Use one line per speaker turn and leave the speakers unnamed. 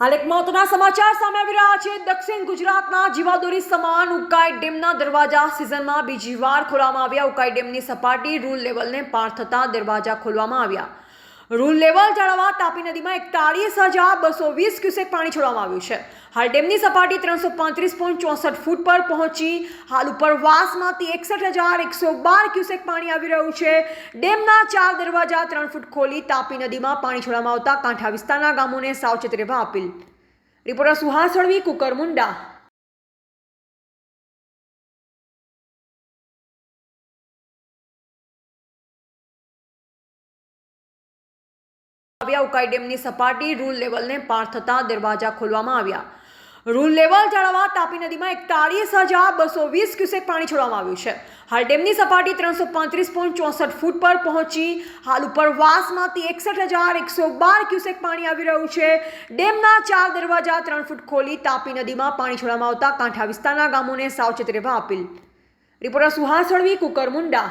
હાલ એક મહત્વના સમાચાર સામે આવી રહ્યા છે. દક્ષિણ ગુજરાતના જીવાદોરી સમાન ઉકાઈ ડેમના દરવાજા સિઝનમાં બીજી વાર ખોલવામાં આવ્યા. ઉકાઈ ડેમની સપાટી રૂલ લેવલને પાર થતા દરવાજા ખોલવામાં આવ્યા. રૂલ લેવલ જાળવવા તાપી નદીમાં એકતાળીસ હજાર બસો વીસ ક્યુસેક પાણી છોડવામાં આવ્યું છે. હાલ ડેમની સપાટી ત્રણસો પાંત્રીસ પોઈન્ટ ચોસઠ ફૂટ પર પહોંચી, હાલ ઉપરવાસમાંથી એકસઠ હજાર એકસો બાર ક્યુસેક પાણી આવી રહ્યું છે. ડેમના ચાર દરવાજા ત્રણ ફૂટ ખોલી તાપી નદીમાં પાણી છોડવામાં આવતા કાંઠા વિસ્તારના ગામોને સાવચેત રહેવા અપીલ. રિપોર્ટર સુહાસ હળવી કુકરમુંડા આવ્યા ઉકાઈ ડેમની સપાટી રૂલ લેવલને પાર થતા દરવાજા ખોલવામાં આવ્યા. રૂલ લેવલ જાળવવા તાપી નદીમાં એકતાળીસ હજાર બસો વીસ ક્યુસેક પાણી છોડવામાં આવ્યું છે. હાલ ડેમની સપાટી ત્રણસો પાંત્રીસ પોઈન્ટ ચોસઠ ફૂટ પર પહોંચી, હાલ ઉપરવાસમાંથી એકસઠ હજાર એકસો બાર ક્યુસેક પાણી આવી રહ્યું છે. ડેમના ચાર દરવાજા ત્રણ ફૂટ ખોલી તાપી નદીમાં પાણી છોડવામાં આવતા કાંઠા વિસ્તારના ગામોને સાવચેત રહેવા અપીલ. રિપોર્ટર સુહાસ હળવી કુકરમુંડા